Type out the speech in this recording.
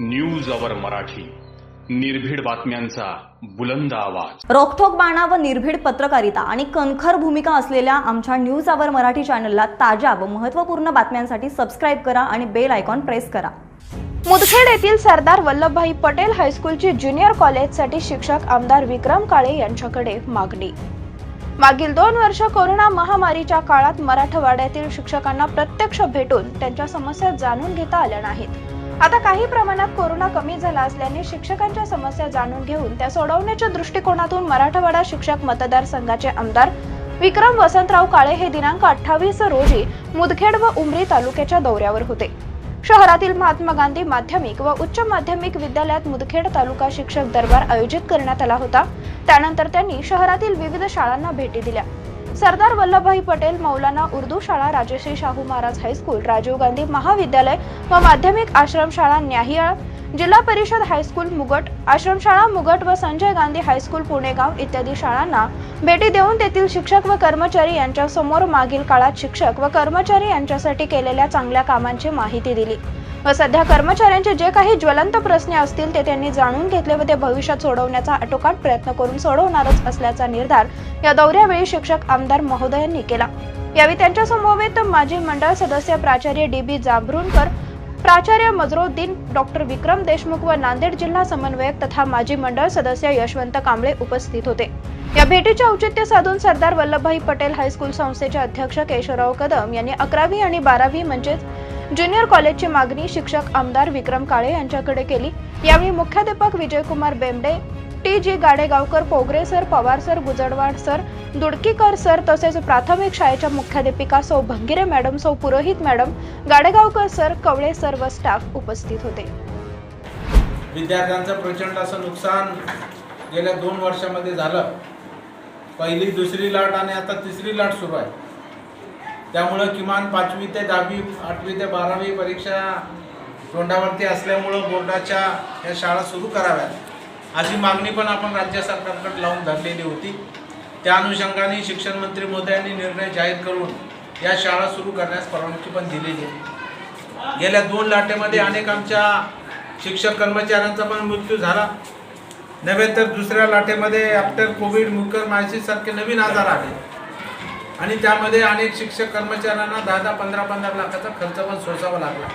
News our Marathi. निर्भीड बातम्यांचा बुलंद आवाज. रोखोक बाणा व निर्भीड पत्रकारिता आणि कणखर भूमिका असलेल्या आमच्या न्यूज आवर मराठी चॅनलला ताज्या व महत्त्वपूर्ण बातम्यांसाठी सबस्क्राईब करा आणि बेल आयकॉन प्रेस करा. मुदखेड येथील सरदार वल्लभभाई पटेल हायस्कूलची ज्युनियर कॉलेजसाठी शिक्षक आमदार विक्रम काळे यांच्याकडे मागणी. मागील दोन वर्ष कोरोना महामारीच्या काळात मराठवाड्यातील शिक्षकांना प्रत्यक्ष भेटून त्यांच्या समस्या जाणून घेता आल्या नाहीत. आता काही प्रमाणात कोरोना कमी झाला असल्याने शिक्षकांच्या समस्या जाणून घेऊन त्या सोडवण्याच्या दृष्टिकोनातून मराठवाडा शिक्षक मतदारसंघाचे आमदार विक्रम वसंतराव काळे हे दिनांक अठ्ठावीस रोजी मुदखेड व उमरी तालुक्याच्या दौऱ्यावर होते. शहरातील महात्मा गांधी माध्यमिक व उच्च माध्यमिक विद्यालयात मुदखेड तालुका शिक्षक दरबार आयोजित करण्यात आला होता. त्यानंतर त्यांनी शहरातील विविध शाळांना भेटी दिल्या. सरदार वल्लभभाई पटेल मौलाना उर्दू शाळा राजश्री शाहू महाराज हायस्कूल राजीव गांधी महाविद्यालय व माध्यमिक आश्रमशाळा न्याहियाळ जिल्हा परिषद हायस्कूल मुगट आश्रमशाळा मुगट व संजय गांधी हायस्कूल पुणेगाव इत्यादी शाळांना भेटी देऊन तेथील शिक्षक व कर्मचारी यांच्या समोर मागील काळात शिक्षक व कर्मचारी यांच्यासाठी केलेल्या चांगल्या कामांची माहिती दिली. व सध्या कर्मचाऱ्यांचे जे काही ज्वलंत प्रश्न असतील ते त्यांनी जाणून घेतले व ते भविष्यात सोडवण्याचा आटोकाट प्रयत्न करून सोडवणारच असल्याचा निर्धार या दौऱ्यावेळी शिक्षक आमदार महोदयांनी केला. यावेळी त्यांच्या समवेत माजी मंडळ सदस्य प्राचार्य डी बी जांभरुणकर प्राचार्य मजरोद्दीन डॉक्टर विक्रम देशमुख व नांदेड जिल्हा समन्वयक तथा माजी मंडळ सदस्य यशवंत कांबळे उपस्थित होते. या भेटीचे औचित्य साधून सरदार वल्लभभाई पटेल हायस्कूल संस्थेचे अध्यक्ष केशवराव कदम यांनी अकरावी आणि बारावी म्हणजेच ज्युनियर कॉलेजची मागणी शिक्षक आमदार विक्रम काळे यांच्याकडे केली. यावेळी मुख्याध्यापक Vijaykumar Bembde T G Gadegaonkar Pogre sir Pawar sir Gujadwad sir Dudkikar sir तसेच प्राथमिक शाळेच्या मुख्याध्यापिका सौ भंगिरे मॅडम सौ Purohit madam Gadegaonkar sir Kavale sir व स्टाफ उपस्थित होते. विद्यार्थ्यांचं प्रचंड असं नुकसान गेल्या दोन वर्षामध्ये झालं. पहिली दुसरी लाट आणि आता तिसरी लाट सुरू आहे. त्यामुळं किमान पाचवी ते दहावी आठवी ते बारावी परीक्षा तोंडावरती असल्यामुळं बोर्डाच्या या शाळा सुरू कराव्यात. अशी मागणी पण आपण राज्य सरकारकडे लावून धरलेली होती. त्या अनुषंगाने शिक्षण मंत्री महोदयांनी निर्णय जाहीर करून या शाळा सुरू करण्यास परवानगी पण दिलेली आहे. गेल्या दोन लाटेमध्ये अनेक आमच्या शिक्षक कर्मचाऱ्यांचा पण मृत्यू झाला. नव्हे तर दुसऱ्या लाटेमध्ये आफ्टर कोविड मुकर मायसिस सारखे नवीन आजार आले. आणि त्यामध्ये अनेक शिक्षक कर्मचाऱ्यांना दहा दहा पंधरा पंधरा लाखाचा खर्च पण सोसावा लागला.